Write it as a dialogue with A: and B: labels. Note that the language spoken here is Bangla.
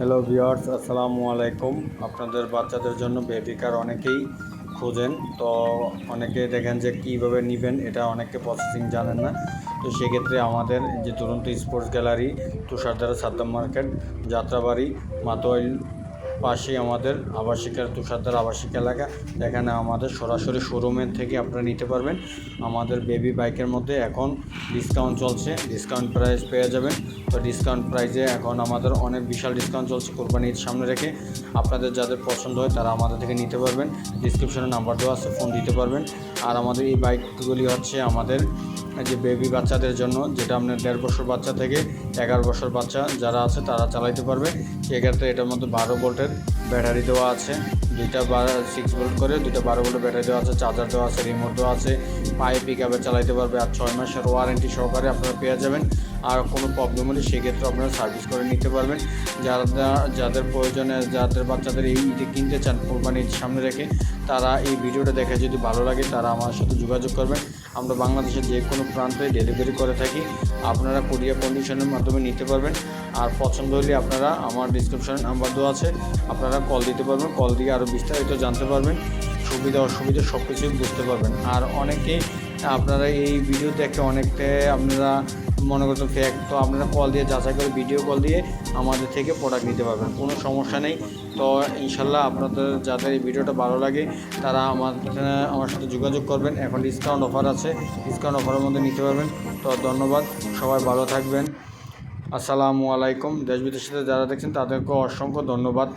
A: হ্যালো ভিওয়ার্স আসসালামু আলাইকুম আপনাদের বাচ্চাদের জন্য বেবি কার অনেকেই খোঁজেন। তো অনেকে দেখেন যে কীভাবে নেবেন, এটা অনেকে প্রসেসিং জানেন না। তো সেক্ষেত্রে আমাদের যে দুরন্ত স্পোর্টস গ্যালারি তুষারদারা সাদ্দাম মার্কেট যাত্রাবাড়ি, মাতোয়াইল পাশেই আমাদের আবাসিকের তুষারদার আবাসিক এলাকা। এখানে আমাদের সরাসরি শোরুমের থেকে আপনারা নিতে পারবেন। আমাদের বেবি বাইকের মধ্যে এখন ডিসকাউন্ট চলছে। ডিসকাউন্ট প্রাইস পেয়ে যাবেন। তো ডিসকাউন্ট প্রাইসে এখন আমাদের অনেক বিশাল ডিসকাউন্ট চলছে কোরবানি ঈদ সামনে রেখে। আপনাদের যাদের পছন্দ হয় তারা আমাদের থেকে নিতে পারবেন। ডিসক্রিপশনে নাম্বার দেওয়া আছে ফোন দিতে পারবেন। আর আমাদের এই বাইকগুলি হচ্ছে আমাদের যে বেবি বাচ্চাদের জন্য, যেটা আপনার দেড় বছর বাচ্চা থেকে এগারো বছর বাচ্চা যারা আছে তারা চালাইতে পারবে। সেক্ষেত্রে এটার মধ্যে বারো ভোল্টের ব্যাটারি দেওয়া আছে। দুইটা সিক্স ভোল্ট করে, দুইটা বারো ভোল্টের ব্যাটারি দেওয়া আছে চার্জার দেওয়া আছে রিমোট দেওয়া আছে, পায়ে পিক আপে চালাইতে পারবে আর ছয় মাসের ওয়ারেন্টি সহকারে আপনারা পেয়ে যাবেন। আর কোনো প্রবলেম হলে সেক্ষেত্রে আপনারা সার্ভিস করে নিতে পারবেন। যারা যাদের প্রয়োজনে, যাদের বাচ্চাদের এই কিনতে চান কোরবানি ঈদ সামনে রেখে, তারা এই ভিডিওটা দেখে যদি ভালো লাগে, তারা আমার সাথে যোগাযোগ করবেন। আমরা বাংলাদেশের যে কোনো প্রান্তে ডেলিভারি করে থাকি। আপনারা কুরিয়ার কন্ডিশনের মাধ্যমে নিতে পারবেন। আর পছন্দ হলে আপনারা আমার ডিসক্রিপশনে নাম্বার দেওয়া আছে। আপনারা কল দিতে পারবেন। কল দিয়ে আরও বিস্তারিত জানতে পারবেন। সুবিধা, অসুবিধা সব কিছুই বুঝতে পারবেন। আর অনেকেই আপনারা এই ভিডিও দেখে অনেকটা আপনারা মনে করছেন ফেক তো আপনারা কল দিয়ে যাচাই করে ভিডিও কল দিয়ে আমাদের থেকে প্রোডাক্ট নিতে পারবেন। কোনো সমস্যা নেই। তো ইনশাল্লাহ আপনাদের যাদের এই ভিডিওটা ভালো লাগে, তারা আমার আমার সাথে যোগাযোগ করবেন। এখন ডিসকাউন্ট অফার আছে। ডিসকাউন্ট অফারের মধ্যে নিতে পারবেন। তো ধন্যবাদ। সবাই ভালো থাকবেন। আসসালামু আলাইকুম। দেশ বিদেশে যারা দেখছেন, তাদেরকে অসংখ্য ধন্যবাদ।